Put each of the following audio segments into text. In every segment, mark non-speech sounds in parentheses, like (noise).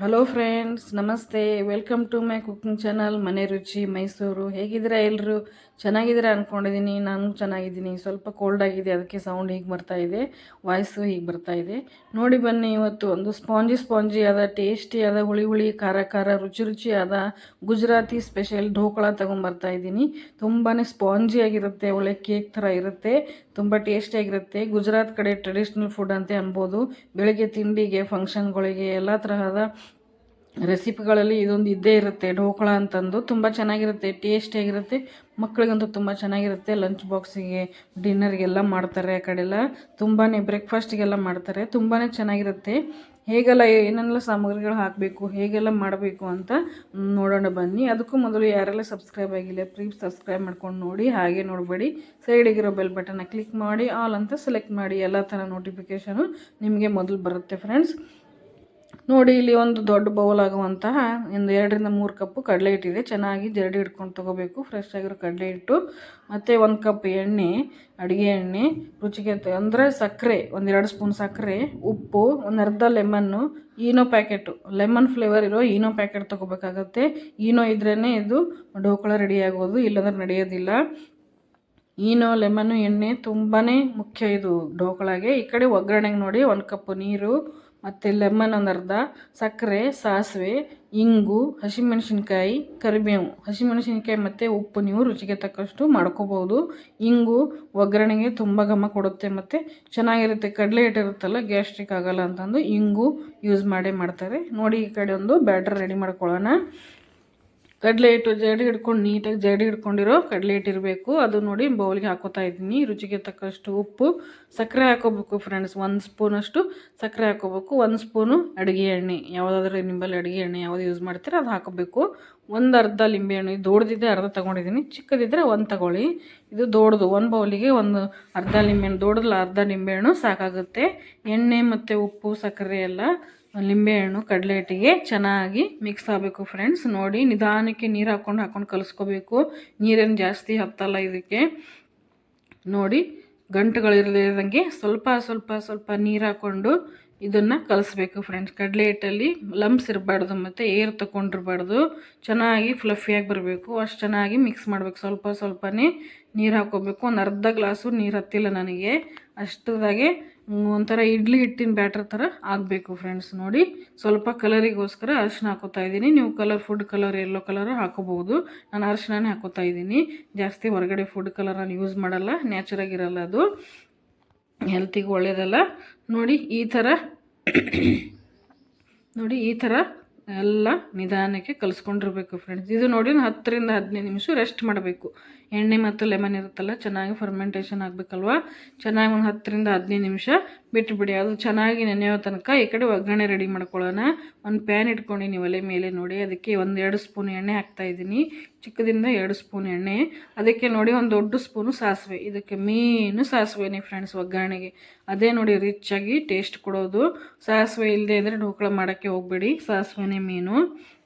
Hello friends ನಮಸ್ತೆ welcome to my cooking channel ಮನೆ ರುಚಿ ಮೈಸೂರು ಹೇಗಿದ್ದೀರಾ ಎಲ್ಲರೂ ಚೆನ್ನಾಗಿದ್ದೀರಾ ಅಂದ್ಕೊಂಡಿದ್ದೀನಿ ನಾನು ಚೆನ್ನಾಗಿದ್ದೀನಿ. ಸ್ವಲ್ಪ ಕೋಲ್ಡ್ ಆಗಿದೆ. ಅದಕ್ಕೆ ಸೌಂಡ್ ಹೀಗೆ ಬರ್ತಾ ಇದೆ. ವಾಯ್ಸು ಹೀಗೆ ಬರ್ತಾ ಇದೆ. ನೋಡಿ ಬನ್ನಿ, ಇವತ್ತು ಒಂದು ಸ್ಪಾಂಜಿ ಸ್ಪಾಂಜಿ ಆದ ಟೇಸ್ಟಿ ಆದ, ಹುಳಿ ಹುಳಿ, ಖಾರ ಖಾರ, ರುಚಿ ರುಚಿ ಆದ ಗುಜರಾತಿ ಸ್ಪೆಷಲ್ ಢೋಕಳ ತೊಗೊಂಬರ್ತಾ ಇದ್ದೀನಿ. ತುಂಬಾ ಸ್ಪಾಂಜಿ ಆಗಿರುತ್ತೆ. ಒಳ್ಳೆ ಕೇಕ್ ಥರ ಇರುತ್ತೆ. ತುಂಬ ಟೇಸ್ಟಿಯಾಗಿರುತ್ತೆ ಗುಜರಾತ್ ಕಡೆ ಟ್ರೆಡಿಷ್ನಲ್ ಫುಡ್ ಅಂತ ಅನ್ಬೋದು. ಬೆಳಗ್ಗೆ ತಿಂಡಿಗೆ ಫಂಕ್ಷನ್ಗಳಿಗೆ ಎಲ್ಲ ತರಹದ ರೆಸಿಪಿಗಳಲ್ಲಿ ಇದೊಂದು ಇದ್ದೇ ಇರುತ್ತೆ. ಢೋಕಳ ಅಂತಂದು ತುಂಬ ಚೆನ್ನಾಗಿರುತ್ತೆ ಟೇಸ್ಟಿಯಾಗಿರುತ್ತೆ ಮಕ್ಕಳಿಗಂತೂ ತುಂಬ ಚೆನ್ನಾಗಿರುತ್ತೆ. ಲಂಚ್ ಬಾಕ್ಸಿಗೆ ಡಿನ್ನರ್ಗೆಲ್ಲ ಮಾಡ್ತಾರೆ ಆ ಕಡೆಲ್ಲ. ತುಂಬಾ ಬ್ರೇಕ್ಫಾಸ್ಟಿಗೆಲ್ಲ ಮಾಡ್ತಾರೆ. ತುಂಬಾ ಚೆನ್ನಾಗಿರುತ್ತೆ. ಹೇಗೆಲ್ಲ ಏನೆಲ್ಲ ಸಾಮಗ್ರಿಗಳು ಹಾಕಬೇಕು, ಹೇಗೆಲ್ಲ ಮಾಡಬೇಕು ಅಂತ ನೋಡೋಣ ಬನ್ನಿ. ಅದಕ್ಕೂ ಮೊದಲು ಯಾರೆಲ್ಲ ಸಬ್ಸ್ಕ್ರೈಬ್ ಆಗಿಲ್ಲ ಪ್ಲೀಸ್ ಸಬ್ಸ್ಕ್ರೈಬ್ ಮಾಡ್ಕೊಂಡು ನೋಡಿ. ಹಾಗೆ ನೋಡಬೇಡಿ. ಸೈಡಿಗಿರೋ ಬೆಲ್ ಬಟನ್ನ ಕ್ಲಿಕ್ ಮಾಡಿ ಆಲ್ ಅಂತ ಸೆಲೆಕ್ಟ್ ಮಾಡಿ. ಎಲ್ಲ ಥರ ನೋಟಿಫಿಕೇಷನು ನಿಮಗೆ ಮೊದಲು ಬರುತ್ತೆ ಫ್ರೆಂಡ್ಸ್ ನೋಡಿ, ಇಲ್ಲಿ ಒಂದು ದೊಡ್ಡ ಬೌಲ್ ಆಗುವಂತಹ ಒಂದು ಎರಡರಿಂದ ಮೂರು ಕಪ್ಪು ಕಡಲೆ ಹಿಟ್ಟಿದೆ ಚೆನ್ನಾಗಿ ಜರಡಿ ಹಿಡ್ಕೊಂಡು ತೊಗೋಬೇಕು. ಫ್ರೆಶ್ ಆಗಿರೋ ಕಡಲೆ ಹಿಟ್ಟು. ಮತ್ತು ಒಂದು ಕಪ್ ಎಣ್ಣೆ, ಅಡುಗೆ ಎಣ್ಣೆ, ರುಚಿಗೆ ಅಂದರೆ ಸಕ್ಕರೆ ಒಂದೆರಡು ಸ್ಪೂನ್ ಸಕ್ಕರೆ, ಉಪ್ಪು, ಒಂದು ಅರ್ಧ lemon Eno packet lemon flavour ಇರೋ ಈನೋ ಪ್ಯಾಕೆಟ್ ತೊಗೋಬೇಕಾಗತ್ತೆ. ಈನೋ ಇದ್ರೇ ಇದು ಡೋಕಳ ರೆಡಿ ಆಗೋದು ಇಲ್ಲಂದ್ರೆ ನಡೆಯೋದಿಲ್ಲ. ಈನೋ ಲೆಮನ್ನು ಎಣ್ಣೆ ತುಂಬಾ ಮುಖ್ಯ ಇದು ಢೋಕಳಾಗೆ ಈ ಕಡೆ ಒಗ್ಗರಣೆಗೆ ನೋಡಿ, ಒಂದು ಕಪ್ ನೀರು ಮತ್ತು ಲೆಮನ್ ಒಂದು ಅರ್ಧ, ಸಕ್ಕರೆ, ಸಾಸಿವೆ, ಇಂಗು, ಹಸಿಮೆಣಸಿನ್ಕಾಯಿ, ಕರಿಬೇವು. ಹಸಿಮೆಣಸಿನ್ಕಾಯಿ ಮತ್ತು ಉಪ್ಪು ನೀವು ರುಚಿಗೆ ತಕ್ಕಷ್ಟು ಮಾಡ್ಕೋಬೋದು ಇಂಗು ಒಗ್ಗರಣೆಗೆ ತುಂಬ ಘಮ ಕೊಡುತ್ತೆ ಮತ್ತು ಚೆನ್ನಾಗಿರುತ್ತೆ. ಕಡಲೆ ಇಟ್ಟಿರುತ್ತಲ್ಲ ಗ್ಯಾಸ್ಟ್ರಿಕ್ ಆಗಲ್ಲ ಅಂತಂದು ಇಂಗು ಯೂಸ್ ಮಾಡೇ ಮಾಡ್ತಾರೆ. ನೋಡಿ ಈ ಕಡೆ ಒಂದು ಬ್ಯಾಟರ್ ರೆಡಿ ಮಾಡ್ಕೊಳ್ಳೋಣ. ಕಡಲೆ ಹಿಟ್ಟು ಜಡಿ ಹಿಡ್ಕೊಂಡು ನೀಟಾಗಿ ಜಡಿ ಹಿಡ್ಕೊಂಡಿರೋ ಕಡಲೆ ಹಿಟ್ಟು ಇರಬೇಕು. ಅದು ನೋಡಿ ಬೌಲ್ಗೆ ಹಾಕೋತಾ ಇದ್ದೀನಿ. ರುಚಿಗೆ ತಕ್ಕಷ್ಟು ಉಪ್ಪು, ಸಕ್ಕರೆ ಹಾಕೋಬೇಕು ಫ್ರೆಂಡ್ಸ್ ಒಂದು ಸ್ಪೂನಷ್ಟು ಸಕ್ಕರೆ ಹಾಕೋಬೇಕು. ಒಂದು ಸ್ಪೂನು ಅಡುಗೆ ಎಣ್ಣೆ. ಯಾವುದಾದ್ರೂ ನಿಂಬಲ್ಲಿ ಅಡುಗೆ ಎಣ್ಣೆ ಯಾವುದು ಯೂಸ್ ಮಾಡ್ತೀರ ಅದು ಹಾಕೋಬೇಕು. ಒಂದು ಅರ್ಧ ಲಿಂಬೆಹಣ್ಣು ಇದು ದೊಡ್ಡದಿದ್ದೆ ಅರ್ಧ ತೊಗೊಂಡಿದ್ದೀನಿ. ಚಿಕ್ಕದಿದ್ದರೆ ಒಂದು ತಗೊಳ್ಳಿ. ಇದು ದೊಡ್ಡದು. ಒಂದು ಬೌಲಿಗೆ ಒಂದು ಅರ್ಧ ಲಿಂಬೆಹಣ್ಣು ದೊಡ್ಡದಲ್ಲ ಅರ್ಧ ನಿಂಬೆಹಣ್ಣು ಸಾಕಾಗುತ್ತೆ. ಎಣ್ಣೆ ಮತ್ತು ಉಪ್ಪು, ಸಕ್ಕರೆ ಎಲ್ಲ ಲಿಂಬೆಹಣ್ಣು ಕಡಲೆ ಹಿಟ್ಟಿಗೆ ಚೆನ್ನಾಗಿ ಮಿಕ್ಸ್ ಆಗಬೇಕು ಫ್ರೆಂಡ್ಸ್ ನೋಡಿ, ನಿಧಾನಕ್ಕೆ ನೀರು ಹಾಕ್ಕೊಂಡು ಹಾಕ್ಕೊಂಡು ಕಲಿಸ್ಕೋಬೇಕು. ನೀರೇನು ಜಾಸ್ತಿ ಹತ್ತಲ್ಲ ಇದಕ್ಕೆ. ನೋಡಿ ಗಂಟುಗಳಿರಲಿರಂಗೆ ಸ್ವಲ್ಪ ಸ್ವಲ್ಪ ಸ್ವಲ್ಪ ನೀರು ಹಾಕ್ಕೊಂಡು ಇದನ್ನು ಕಲಿಸ್ಬೇಕು ಫ್ರೆಂಡ್ಸ್ ಕಡಲೆ ಹಿಟ್ಟಲ್ಲಿ ಲಂಪ್ಸ್ ಇರಬಾರ್ದು ಮತ್ತು ಏರ್ ತಗೊಂಡಿರಬಾರ್ದು ಚೆನ್ನಾಗಿ ಫ್ಲಫಿಯಾಗಿ ಬರಬೇಕು. ಅಷ್ಟು ಚೆನ್ನಾಗಿ ಮಿಕ್ಸ್ ಮಾಡಬೇಕು. ಸ್ವಲ್ಪ ಸ್ವಲ್ಪನೇ ನೀರು ಹಾಕ್ಕೋಬೇಕು. ಒಂದು ಅರ್ಧ ಗ್ಲಾಸು ನೀರು ಹತ್ತಿಲ್ಲ ನನಗೆ. ಅಷ್ಟದಾಗೆ ಒಂಥರ ಇಡ್ಲಿ ಹಿಟ್ಟಿನ ಬ್ಯಾಟರ್ ಥರ ಆಗಬೇಕು ಫ್ರೆಂಡ್ಸ್ ನೋಡಿ. ಸ್ವಲ್ಪ ಕಲರಿಗೋಸ್ಕರ ಅರಿಶಿನ ಹಾಕೋತಾ ಇದ್ದೀನಿ. ನೀವು colour food colour yellow colour ಹಾಕೋಬೋದು ನಾನು ಅರಿಶಿಣನೇ ಹಾಕೋತಾ ಇದ್ದೀನಿ. ಜಾಸ್ತಿ ಹೊರಗಡೆ ಫುಡ್ ಕಲರ್ ನಾನು ಯೂಸ್ ಮಾಡಲ್ಲ. ನ್ಯಾಚುರಾಗಿರಲ್ಲ ಅದು. ಹೆಲ್ತಿಗೆ ಒಳ್ಳೆಯದಲ್ಲ ನೋಡಿ, ಈ ಥರ (coughs) ನೋಡಿ, ಈ ಥರ ಎಲ್ಲ ನಿಧಾನಕ್ಕೆ ಕಲಿಸ್ಕೊಂಡಿರ್ಬೇಕು ಫ್ರೆಂಡ್ಸ್ ಇದು ನೋಡಿ ಹತ್ತರಿಂದ ಹದಿನೈದು ನಿಮಿಷ ರೆಸ್ಟ್ ಮಾಡಬೇಕು. ಎಣ್ಣೆ ಮತ್ತು ಲೆಮನ್ ಇರುತ್ತಲ್ಲ, ಚೆನ್ನಾಗಿ ಫರ್ಮೆಂಟೇಷನ್ ಆಗಬೇಕಲ್ವ? ಚೆನ್ನಾಗಿ ಒಂದು ಹತ್ತರಿಂದ ಹದಿನೈದು ನಿಮಿಷ ಬಿಟ್ಟುಬಿಡಿ ಅದು ಚೆನ್ನಾಗಿ ನೆನೆಯೋ ತನಕ ಈ ಕಡೆ ಒಗ್ಗರಣೆ ರೆಡಿ ಮಾಡ್ಕೊಳ್ಳೋಣ. ಒಂದು ಪ್ಯಾನ್ ಇಟ್ಕೊಂಡು ಒಲೆ ಮೇಲೆ ನೋಡಿ. ಅದಕ್ಕೆ ಒಂದು ಎರಡು ಸ್ಪೂನ್ ಎಣ್ಣೆ ಹಾಕ್ತಾಯಿದ್ದೀನಿ ಚಿಕ್ಕದಿಂದ ಎರಡು ಸ್ಪೂನ್ ಎಣ್ಣೆ. ಅದಕ್ಕೆ ನೋಡಿ ಒಂದು ದೊಡ್ಡ ಸ್ಪೂನು ಸಾಸಿವೆ. ಇದಕ್ಕೆ ಮೇನು ಸಾಸಿವೆನೇ ಫ್ರೆಂಡ್ಸ್ ಒಗ್ಗರಣೆಗೆ. ಅದೇ ನೋಡಿ ರಿಚಾಗಿ ಟೇಸ್ಟ್ ಕೊಡೋದು. ಸಾಸಿವೆ ಇಲ್ಲದೆ ಇದ್ದರೆ ಢೋಕಳ ಮಾಡೋಕ್ಕೆ ಹೋಗಬೇಡಿ. ಸಾಸಿವೆನೇ ಮೇನು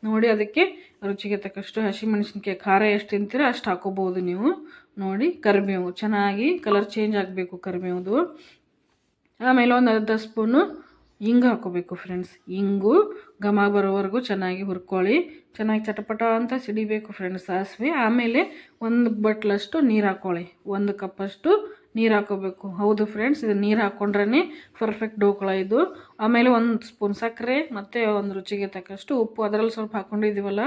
ನೋಡಿ, ಅದಕ್ಕೆ ರುಚಿಗೆ ತಕ್ಕಷ್ಟು ಹಸಿಮೆಣಸಿನ್ಕಾಯಿ ಖಾರ ಎಷ್ಟು ತಿಂತೀರೋ ಅಷ್ಟು ಹಾಕೋಬೋದು ನೀವು. ನೋಡಿ, ಕರಿಬೇವು. ಚೆನ್ನಾಗಿ ಕಲರ್ ಚೇಂಜ್ ಆಗಬೇಕು ಕರಿಬೇವುದು. ಆಮೇಲೆ ಒಂದು ಅರ್ಧ ಸ್ಪೂನು ಇಂಗು ಹಾಕೋಬೇಕು ಫ್ರೆಂಡ್ಸ್ ಇಂಗು ಘಮ ಬರೋವರೆಗೂ ಚೆನ್ನಾಗಿ ಹುರ್ಕೊಳ್ಳಿ. ಚೆನ್ನಾಗಿ ಚಟಪಟ ಅಂತ ಸಿಡಿಬೇಕು ಫ್ರೆಂಡ್ಸ್ ಸಾಸಿವೆ. ಆಮೇಲೆ ಒಂದು ಬಟ್ಲಷ್ಟು ನೀರು ಹಾಕ್ಕೊಳ್ಳಿ ಒಂದು ಕಪ್ಪಷ್ಟು ನೀರು ಹಾಕೋಬೇಕು. ಹೌದು ಫ್ರೆಂಡ್ಸ್ ಇದು ನೀರು ಹಾಕ್ಕೊಂಡ್ರೇ ಪರ್ಫೆಕ್ಟ್ ಡೋಕಳ ಇದು. ಆಮೇಲೆ ಒಂದು ಸ್ಪೂನ್ ಸಕ್ಕರೆ, ಮತ್ತು ಒಂದು ರುಚಿಗೆ ತಕ್ಕಷ್ಟು ಉಪ್ಪು. ಅದರಲ್ಲಿ ಸ್ವಲ್ಪ ಹಾಕ್ಕೊಂಡಿದ್ದೀವಲ್ಲ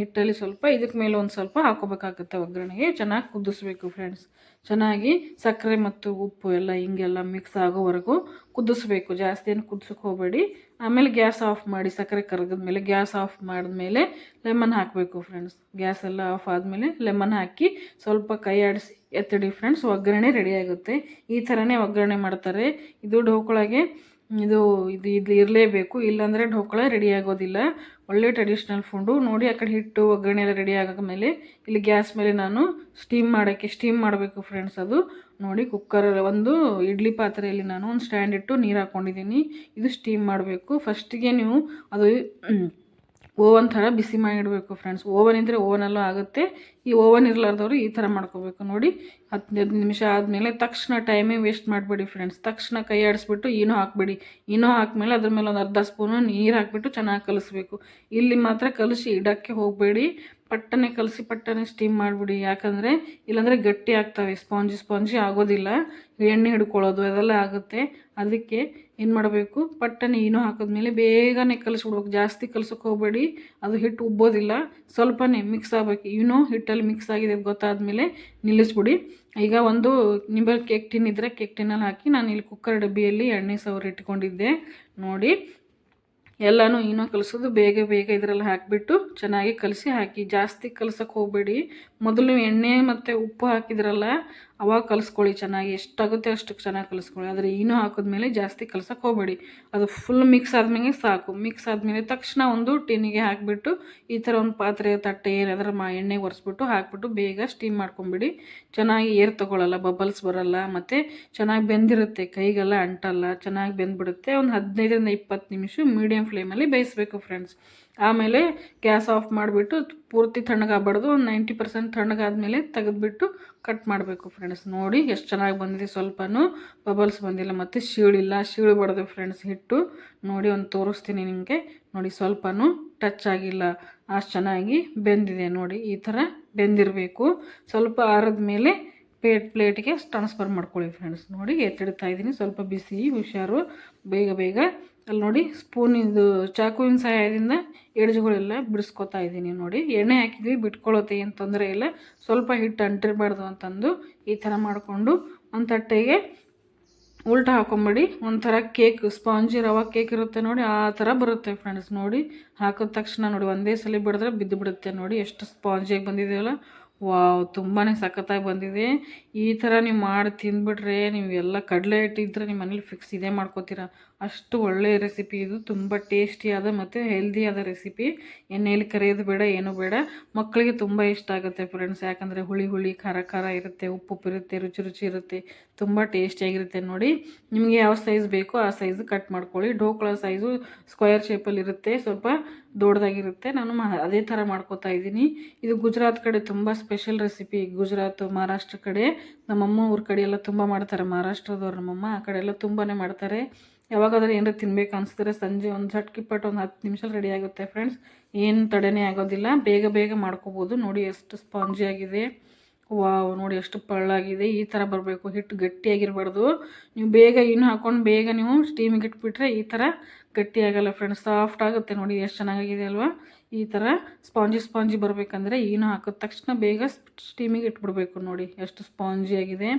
ಹಿಟ್ಟಲ್ಲಿ ಸ್ವಲ್ಪ ಇದಕ್ಕೆ ಮೇಲೆ ಒಂದು ಸ್ವಲ್ಪ ಹಾಕೋಬೇಕಾಗುತ್ತೆ ಒಗ್ಗರಣೆಗೆ. ಚೆನ್ನಾಗಿ ಕುದಿಸ್ಬೇಕು ಫ್ರೆಂಡ್ಸ್ ಚೆನ್ನಾಗಿ ಸಕ್ಕರೆ ಮತ್ತು ಉಪ್ಪು ಎಲ್ಲ ಹಿಂಗೆಲ್ಲ ಮಿಕ್ಸ್ ಆಗೋವರೆಗೂ ಕುದಿಸ್ಬೇಕು. ಜಾಸ್ತಿ ಏನು ಕುದಿಸೋಕೆ ಹೋಗಬೇಡಿ. ಆಮೇಲೆ ಗ್ಯಾಸ್ ಆಫ್ ಮಾಡಿ, ಸಕ್ಕರೆ ಕರಗಿದ್ಮೇಲೆ ಗ್ಯಾಸ್ ಆಫ್ ಮಾಡಿದ್ಮೇಲೆ ಲೆಮನ್ ಹಾಕಬೇಕು ಫ್ರೆಂಡ್ಸ್ ಗ್ಯಾಸ್ ಎಲ್ಲ ಆಫ್ ಆದಮೇಲೆ ಲೆಮನ್ ಹಾಕಿ ಸ್ವಲ್ಪ ಕೈ ಆಡಿಸಿ ಎತ್ತಿಡಿ ಫ್ರೆಂಡ್ಸ್ ಒಗ್ಗರಣೆ ರೆಡಿಯಾಗುತ್ತೆ ಈ ಥರನೇ ಒಗ್ಗರಣೆ ಮಾಡ್ತಾರೆ. ಇದು ಢೋಕಳಾಗೆ ಇದು ಇದು ಇದು ಇರಲೇಬೇಕು, ಇಲ್ಲಾಂದರೆ ಢೋಕಳ ರೆಡಿ ಆಗೋದಿಲ್ಲ. ಒಳ್ಳೆ ಟ್ರೆಡಿಷ್ನಲ್ ಫುಡ್ಡು ನೋಡಿ ಆ ಕಡೆ ಹಿಟ್ಟು, ಒಗ್ಗರಣೆ ಎಲ್ಲ ರೆಡಿ ಆಗೋದ್ಮೇಲೆ ಇಲ್ಲಿ ಗ್ಯಾಸ್ ಮೇಲೆ ನಾನು ಸ್ಟೀಮ್ ಮಾಡೋಕ್ಕೆ ಸ್ಟೀಮ್ ಮಾಡಬೇಕು ಫ್ರೆಂಡ್ಸ್ ಅದು. ನೋಡಿ ಕುಕ್ಕರ್ ಒಂದು ಇಡ್ಲಿ ಪಾತ್ರೆಯಲ್ಲಿ ನಾನು ಒಂದು ಸ್ಟ್ಯಾಂಡ್ ಇಟ್ಟು ನೀರು ಹಾಕ್ಕೊಂಡಿದ್ದೀನಿ ಇದು ಸ್ಟೀಮ್ ಮಾಡಬೇಕು. ಫಸ್ಟಿಗೆ ನೀವು ಅದು ಓವನ್ ಥರ ಬಿಸಿ ಮಾಡಿಡಬೇಕು ಫ್ರೆಂಡ್ಸ್ ಓವನ್ ಇದ್ದರೆ ಓವನಲ್ಲೂ ಆಗುತ್ತೆ. ಈ ಓವನ್ ಇರಲಾರ್ದವ್ರು ಈ ಥರ ಮಾಡ್ಕೋಬೇಕು ನೋಡಿ. ಹದಿನೈದು ನಿಮಿಷ ಆದಮೇಲೆ ತಕ್ಷಣ ಟೈಮೇ ವೇಸ್ಟ್ ಮಾಡಬೇಡಿ ಫ್ರೆಂಡ್ಸ್ ತಕ್ಷಣ ಕೈ ಆಡಿಸ್ಬಿಟ್ಟು ಏನೋ ಹಾಕ್ಬೇಡಿ. ಏನೋ ಹಾಕ್ಮೇಲೆ ಅದ್ರ ಮೇಲೆ ಒಂದು ಅರ್ಧ ಸ್ಪೂನು ನೀರು ಹಾಕ್ಬಿಟ್ಟು ಚೆನ್ನಾಗಿ ಕಲಿಸ್ಬೇಕು. ಇಲ್ಲಿ ಮಾತ್ರ ಕಲಿಸಿ ಇಡಕ್ಕೆ ಹೋಗಬೇಡಿ. ಪಟ್ಟನೆ ಕಲಸಿ ಪಟ್ಟನೆ ಸ್ಟೀಮ್ ಮಾಡಿಬಿಡಿ. ಯಾಕಂದರೆ ಇಲ್ಲಾಂದರೆ ಗಟ್ಟಿ ಆಗ್ತವೆ. ಸ್ಪಾಂಜಿ ಸ್ಪಾಂಜಿ ಆಗೋದಿಲ್ಲ. ಎಣ್ಣೆ ಹಿಡ್ಕೊಳ್ಳೋದು ಅದೆಲ್ಲ ಆಗುತ್ತೆ. ಅದಕ್ಕೆ ಏನು ಮಾಡಬೇಕು? ಪಟ್ಟನೆ ಏನೋ ಹಾಕಿದ್ಮೇಲೆ ಬೇಗನೆ ಕಲಿಸ್ಬಿಡ್ಬೇಕು ಜಾಸ್ತಿ ಕಲ್ಸೋಕೆ ಹೋಗಬೇಡಿ. ಅದು ಹಿಟ್ಟು ಉಬ್ಬೋದಿಲ್ಲ. ಸ್ವಲ್ಪನೇ ಮಿಕ್ಸ್ ಆಗಬೇಕು. ಏನೋ ಹಿಟ್ಟಲ್ಲಿ ಮಿಕ್ಸ್ ಆಗಿದೆ ಗೊತ್ತಾದಮೇಲೆ ನಿಲ್ಲಿಸ್ಬಿಡಿ. ಈಗ ಒಂದು ನಿಂಬಲ್ಲಿ ಕೇಕ್ ಟಿನ್ ಇದ್ದರೆ ಕೇಕ್ ಟಿನ್ನಲ್ಲಿ ಹಾಕಿ ನಾನು ಇಲ್ಲಿ ಕುಕ್ಕರ್ ಡಬ್ಬಿಯಲ್ಲಿ ಎಣ್ಣೆ ಸವರ್ ಇಟ್ಕೊಂಡಿದ್ದೆ. ನೋಡಿ. ಎಲ್ಲನೂ ಏನೋ ಕಲಿಸೋದು ಬೇಗ ಬೇಗ ಇದರಲ್ಲಿ ಹಾಕಿಬಿಟ್ಟು ಚೆನ್ನಾಗಿ ಕಲಸಿ ಹಾಕಿ ಜಾಸ್ತಿ ಕಲ್ಸೋಕೆ ಹೋಗಬೇಡಿ. ಮೊದಲು ಎಣ್ಣೆ ಮತ್ತು ಉಪ್ಪು ಹಾಕಿದ್ರಲ್ಲ ಅವಾಗ ಕಲಿಸ್ಕೊಳ್ಳಿ, ಚೆನ್ನಾಗಿ ಎಷ್ಟಾಗುತ್ತೆ ಅಷ್ಟು ಚೆನ್ನಾಗಿ ಕಲಿಸ್ಕೊಳ್ಳಿ. ಆದರೆ ಏನೂ ಹಾಕಿದ್ಮೇಲೆ ಜಾಸ್ತಿ ಕಲ್ಸೋಕೆ ಹೋಗಬೇಡಿ. ಅದು ಫುಲ್ ಮಿಕ್ಸ್ ಆದಮೇಲೆ ಸಾಕು. ಮಿಕ್ಸ್ ಆದಮೇಲೆ ತಕ್ಷಣ ಒಂದು ಟಿನ್ನಿಗೆ ಹಾಕಿಬಿಟ್ಟು, ಈ ಥರ ಒಂದು ಪಾತ್ರೆ, ತಟ್ಟೆ ಏನಾದರೂ ಮಾ ಎಣ್ಣೆ ಒರೆಸ್ಬಿಟ್ಟು ಹಾಕಿಬಿಟ್ಟು ಬೇಗ ಸ್ಟೀಮ್ ಮಾಡ್ಕೊಂಬಿಡಿ. ಚೆನ್ನಾಗಿ ಏರ್ ತೊಗೊಳ್ಳಲ್ಲ ಬಬಲ್ಸ್ ಬರಲ್ಲ, ಮತ್ತು ಚೆನ್ನಾಗಿ ಬೆಂದಿರುತ್ತೆ, ಕೈಗೆಲ್ಲ ಅಂಟಲ್ಲ, ಚೆನ್ನಾಗಿ ಬೆಂದ್ಬಿಡುತ್ತೆ. ಒಂದು ಹದಿನೈದರಿಂದ ಇಪ್ಪತ್ತು ನಿಮಿಷ ಮೀಡಿಯಮ್ ಫ್ಲೇಮಲ್ಲಿ ಬೇಯಿಸ್ಬೇಕು ಫ್ರೆಂಡ್ಸ್ ಆಮೇಲೆ ಗ್ಯಾಸ್ ಆಫ್ ಮಾಡಿಬಿಟ್ಟು ಪೂರ್ತಿ ತಣ್ಣಗಾಗಬಾರ್ದು, ಒಂದು ನೈಂಟಿ ಪರ್ಸೆಂಟ್ ತಣ್ಣಗಾದ್ಮೇಲೆ ತೆಗೆದುಬಿಟ್ಟು ಕಟ್ ಮಾಡಬೇಕು ಫ್ರೆಂಡ್ಸ್ ನೋಡಿ ಎಷ್ಟು ಚೆನ್ನಾಗಿ ಬಂದಿದೆ ಸ್ವಲ್ಪನೂ. ಬಬಲ್ಸ್ ಬಂದಿಲ್ಲ, ಮತ್ತು ಶೀಳಿಲ್ಲ. ಶೀಳಬಾರ್ದು ಫ್ರೆಂಡ್ಸ್ ಹಿಟ್ಟು. ನೋಡಿ ಒಂದು ತೋರಿಸ್ತೀನಿ ನಿಮಗೆ. ನೋಡಿ ಸ್ವಲ್ಪನೂ ಟಚ್ ಆಗಿಲ್ಲ. ಅಷ್ಟು ಚೆನ್ನಾಗಿ ಬೆಂದಿದೆ ನೋಡಿ, ಈ ಥರ ಬೆಂದಿರಬೇಕು. ಸ್ವಲ್ಪ ಆರದ ಮೇಲೆ ಪ್ಲೇಟ್ ಪ್ಲೇಟ್ಗೆ ಟ್ರಾನ್ಸ್ಫರ್ ಮಾಡ್ಕೊಳ್ಳಿ ಫ್ರೆಂಡ್ಸ್ ನೋಡಿ ಎತ್ತಿಡ್ತಾ ಇದ್ದೀನಿ. ಸ್ವಲ್ಪ ಬಿಸಿ, ಹುಷಾರು. ಬೇಗ ಬೇಗ ಅಲ್ಲಿ ನೋಡಿ ಸ್ಪೂನ್ ಇದು ಚಾಕುವಿನ ಸಹಾಯದಿಂದ ಎಡ್ಜುಗಳೆಲ್ಲ ಬಿಡಿಸ್ಕೊತಾ ಇದ್ದೀನಿ ನೋಡಿ. ಎಣ್ಣೆ ಹಾಕಿದ್ವಿ ಬಿಟ್ಕೊಳ್ಳುತ್ತೆ ಏನು ತೊಂದರೆ ಇಲ್ಲ. ಸ್ವಲ್ಪ ಹಿಟ್ಟು ಅಂಟಿರಬಾರ್ದು ಅಂತಂದು ಈ ಥರ ಮಾಡಿಕೊಂಡು ಒಂದು ತಟ್ಟೆಗೆ ಉಲ್ಟ ಹಾಕೊಂಬಿಡಿ. ಒಂಥರ ಕೇಕ್, ಸ್ಪಾಂಜಿ, ರವಾ ಕೇಕ್ ಇರುತ್ತೆ ನೋಡಿ, ಆ ಥರ ಬರುತ್ತೆ ಫ್ರೆಂಡ್ಸ್ ನೋಡಿ ಹಾಕಿದ ತಕ್ಷಣ ನೋಡಿ ಒಂದೇ ಸಲ ಬಿಡಿದ್ರೆ ಬಿದ್ದು ಬಿಡುತ್ತೆ ನೋಡಿ, ಎಷ್ಟು ಸ್ಪಾಂಜಿಯಾಗಿ ಬಂದಿದೆಯಲ್ಲ. ವಾವ್ ತುಂಬಾ ಸಖತ್ತಾಗಿ ಬಂದಿದೆ. ಈ ಥರ ನೀವು ಮಾಡಿ ತಿಂದ್ಬಿಟ್ರೆ ನೀವು ಎಲ್ಲ ಕಡಲೆ ಇಟ್ಟಿದ್ರೆ ನಿಮ್ಮ ಮನೇಲಿ ಫಿಕ್ಸ್ ಇದೇ ಮಾಡ್ಕೋತೀರ. ಅಷ್ಟು ಒಳ್ಳೆಯ ರೆಸಿಪಿ ಇದು. ತುಂಬ ಟೇಸ್ಟಿಯಾದ ಮತ್ತು ಹೆಲ್ದಿಯಾದ ರೆಸಿಪಿ ಎಣ್ಣೆಯಲ್ಲಿ ಕರೆಯೋದು ಬೇಡ, ಏನೂ ಬೇಡ. ಮಕ್ಕಳಿಗೆ ತುಂಬ ಇಷ್ಟ ಆಗುತ್ತೆ ಫ್ರೆಂಡ್ಸ್ ಯಾಕಂದರೆ ಹುಳಿ ಹುಳಿ, ಖಾರ ಖಾರ ಇರುತ್ತೆ, ಉಪ್ಪು ಉಪ್ಪು ಇರುತ್ತೆ, ರುಚಿ ರುಚಿ ಇರುತ್ತೆ. ತುಂಬ ಟೇಸ್ಟಿಯಾಗಿರುತ್ತೆ ನೋಡಿ. ನಿಮಗೆ ಯಾವ ಸೈಜ್ ಬೇಕೋ ಆ ಸೈಜ್ ಕಟ್ ಮಾಡ್ಕೊಳ್ಳಿ. ಡೋಕ್ಳ ಸೈಜು ಸ್ಕ್ವಯರ್ ಶೇಪಲ್ಲಿ ಇರುತ್ತೆ. ಸ್ವಲ್ಪ ದೊಡ್ಡದಾಗಿರುತ್ತೆ. ನಾನು ಮಾ ಅದೇ ಥರ ಮಾಡ್ಕೋತಾ ಇದ್ದೀನಿ. ಇದು ಗುಜರಾತ್ ಕಡೆ ತುಂಬ ಸ್ಪೆಷಲ್ ರೆಸಿಪಿ ಗುಜರಾತ್, ಮಹಾರಾಷ್ಟ್ರ ಕಡೆ ನಮ್ಮಮ್ಮ ಊರ ಕಡೆ ಎಲ್ಲ ತುಂಬ ಮಾಡ್ತಾರೆ. ಮಹಾರಾಷ್ಟ್ರದವ್ರು ನಮ್ಮಮ್ಮ ಆ ಕಡೆ ಎಲ್ಲ ತುಂಬಾ ಮಾಡ್ತಾರೆ. ಯಾವಾಗಾದ್ರೂ ಏನಾರು ತಿನ್ಬೇಕು ಅನಿಸಿದ್ರೆ ಸಂಜೆ ಒಂದು ಝಟ್ಕಿಪ್ಪಟ್ಟು ಒಂದು ಹತ್ತು ನಿಮಿಷ ರೆಡಿ ಆಗುತ್ತೆ ಫ್ರೆಂಡ್ಸ್ ಏನು ತಡೆನೇ ಆಗೋದಿಲ್ಲ. ಬೇಗ ಬೇಗ ಮಾಡ್ಕೋಬೋದು. ನೋಡಿ ಎಷ್ಟು ಸ್ಪಾಂಜಿ ಆಗಿದೆ. ವಾವ್, ನೋಡಿ ಎಷ್ಟು ಪಳ್ಳಾಗಿದೆ. ಈ ಥರ ಬರಬೇಕು. ಹಿಟ್ಟು ಗಟ್ಟಿಯಾಗಿರಬಾರ್ದು. ನೀವು ಬೇಗ ಇನ್ನೂ ಹಾಕ್ಕೊಂಡು ಬೇಗ ನೀವು ಸ್ಟೀಮಿಗೆ ಇಟ್ಬಿಟ್ರೆ ಈ ಥರ ಗಟ್ಟಿಯಾಗಲ್ಲ ಫ್ರೆಂಡ್ಸ್ ಸಾಫ್ಟ್ ಆಗುತ್ತೆ ನೋಡಿ, ಎಷ್ಟು ಚೆನ್ನಾಗಿದೆ ಅಲ್ವಾ? ಈ ಥರ ಸ್ಪಾಂಜಿ ಸ್ಪಾಂಜಿ ಬರಬೇಕಂದ್ರೆ ಏನು ಹಾಕಿದ? ತಕ್ಷಣ ಬೇಗ ಸ್ಟೀಮಿಗೆ ಇಟ್ಬಿಡ್ಬೇಕು ನೋಡಿ, ಎಷ್ಟು ಸ್ಪಾಂಜಿ ಆಗಿದೆ.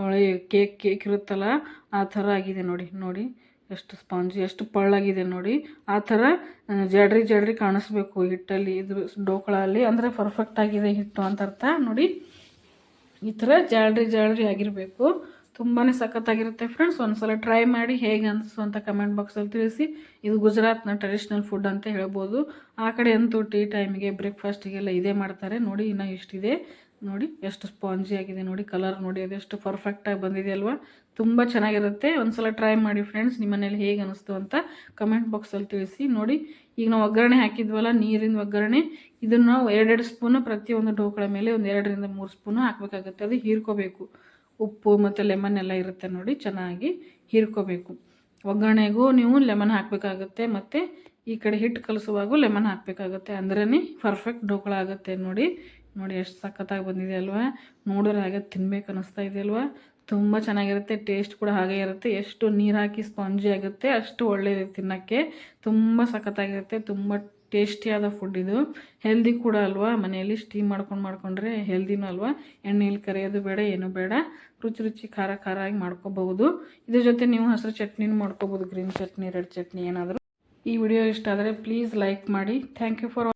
ಒಳ್ಳೆ ಕೇಕ್ ಕೇಕ್ ಇರುತ್ತಲ್ಲ, ಆ ಥರ ಆಗಿದೆ ನೋಡಿ ನೋಡಿ, ಎಷ್ಟು ಸ್ಪಾಂಜಿ, ಎಷ್ಟು ಪಳ್ಳಾಗಿದೆ ನೋಡಿ. ಆ ಥರ ಜಡ್ರಿ ಜಡ್ರಿ ಕಾಣಿಸ್ಬೇಕು ಹಿಟ್ಟಲ್ಲಿ, ಇದು ಡೋಕಳಲ್ಲಿ, ಅಂದರೆ ಪರ್ಫೆಕ್ಟ್ ಆಗಿದೆ ಹಿಟ್ಟು ಅಂತ ಅರ್ಥ. ನೋಡಿ ಈ ಥರ ಜಾಳ್ರಿ ಜಾಳ್ರಿ ಆಗಿರಬೇಕು. ತುಂಬಾ ಸಖತ್ತಾಗಿರುತ್ತೆ ಫ್ರೆಂಡ್ಸ್ ಒಂದ್ಸಲ ಟ್ರೈ ಮಾಡಿ ಹೇಗೆ ಅನಿಸ್ತು ಅಂತ ಕಮೆಂಟ್ ಬಾಕ್ಸಲ್ಲಿ ತಿಳಿಸಿ. ಇದು ಗುಜರಾತ್ನ ಟ್ರೆಡಿಷ್ನಲ್ ಫುಡ್ ಅಂತ ಹೇಳ್ಬೋದು. ಆ ಕಡೆ ಅಂತೂ ಟೀ ಟೈಮಿಗೆ ಬ್ರೇಕ್ಫಾಸ್ಟಿಗೆಲ್ಲ ಇದೇ ಮಾಡ್ತಾರೆ. ನೋಡಿ ಇನ್ನೂ ಇಷ್ಟಿದೆ ನೋಡಿ, ಎಷ್ಟು ಸ್ಪಾಂಜಿ ಆಗಿದೆ. ನೋಡಿ ಕಲರ್ ನೋಡಿ, ಅದೆಷ್ಟು ಪರ್ಫೆಕ್ಟಾಗಿ ಬಂದಿದೆ ಅಲ್ವಾ? ತುಂಬ ಚೆನ್ನಾಗಿರುತ್ತೆ. ಒಂದ್ಸಲ ಟ್ರೈ ಮಾಡಿ ಫ್ರೆಂಡ್ಸ್ ನಿಮ್ಮ ಮನೇಲಿ ಹೇಗೆ ಅನಿಸ್ತು ಅಂತ ಕಮೆಂಟ್ ಬಾಕ್ಸಲ್ಲಿ ತಿಳಿಸಿ. ನೋಡಿ, ಈಗ ನಾವು ಒಗ್ಗರಣೆ ಹಾಕಿದ್ವಲ್ಲ, ನೀರಿನ ಒಗ್ಗರಣೆ. ಇದನ್ನು ನಾವು ಎರಡೆರಡು ಸ್ಪೂನು ಪ್ರತಿಯೊಂದು ಡೋಕಳ ಮೇಲೆ ಒಂದು ಎರಡರಿಂದ ಮೂರು ಸ್ಪೂನು ಹಾಕಬೇಕಾಗುತ್ತೆ. ಅದು ಹೀರ್ಕೋಬೇಕು. ಉಪ್ಪು ಮತ್ತು ಲೆಮನ್ ಎಲ್ಲ ಇರುತ್ತೆ ನೋಡಿ, ಚೆನ್ನಾಗಿ ಹೀರ್ಕೋಬೇಕು. ಒಗ್ಗರಣೆಗೂ ನೀವು ಲೆಮನ್ ಹಾಕಬೇಕಾಗುತ್ತೆ. ಮತ್ತು ಈ ಕಡೆ ಹಿಟ್ಟು ಕಲಿಸುವಾಗೂ ಲೆಮನ್ ಹಾಕಬೇಕಾಗುತ್ತೆ. ಅಂದ್ರೇ ಪರ್ಫೆಕ್ಟ್ ಡೋಕಳ ಆಗುತ್ತೆ ನೋಡಿ. ನೋಡಿ, ಎಷ್ಟು ಸಖತ್ತಾಗಿ ಬಂದಿದೆ ಅಲ್ವಾ? ನೋಡಿದ್ರೆ ಹಾಗೆ ತಿನ್ಬೇಕು ಅನ್ನಿಸ್ತಾ ಇದೆ ಅಲ್ವಾ? ತುಂಬ ಚೆನ್ನಾಗಿರುತ್ತೆ ಟೇಸ್ಟ್ ಕೂಡ ಹಾಗೆ ಇರುತ್ತೆ. ಎಷ್ಟು ನೀರು ಹಾಕಿ ಸ್ಪಾಂಜಿ ಆಗುತ್ತೆ ಅಷ್ಟು ಒಳ್ಳೆಯದು ತಿನ್ನೋಕ್ಕೆ. ತುಂಬ ಸಖತ್ತಾಗಿರುತ್ತೆ, ತುಂಬ ಟೇಸ್ಟಿಯಾದ ಫುಡ್ ಇದು. ಹೆಲ್ದಿ ಕೂಡ ಅಲ್ವಾ? ಮನೆಯಲ್ಲಿ ಸ್ಟೀಮ್ ಮಾಡ್ಕೊಂಡು ಮಾಡ್ಕೊಂಡ್ರೆ ಹೆಲ್ದಿನೂ ಅಲ್ವಾ? ಎಣ್ಣೆಯಲ್ಲಿ ಕರಿಯೋದು ಬೇಡ, ಏನೂ ಬೇಡ. ರುಚಿ ರುಚಿ ಖಾರ ಖಾರ ಆಗಿ ಮಾಡ್ಕೋಬಹುದು. ಇದ್ರ ಜೊತೆ ನೀವು ಹಸಿರು ಚಟ್ನಿನೂ ಮಾಡ್ಕೋಬೋದು ಗ್ರೀನ್ ಚಟ್ನಿ ರೆಡ್ ಚಟ್ನಿ ಏನಾದರೂ. ಈ ವಿಡಿಯೋ ಇಷ್ಟ ಆದರೆ ಪ್ಲೀಸ್ ಲೈಕ್ ಮಾಡಿ. Thank you for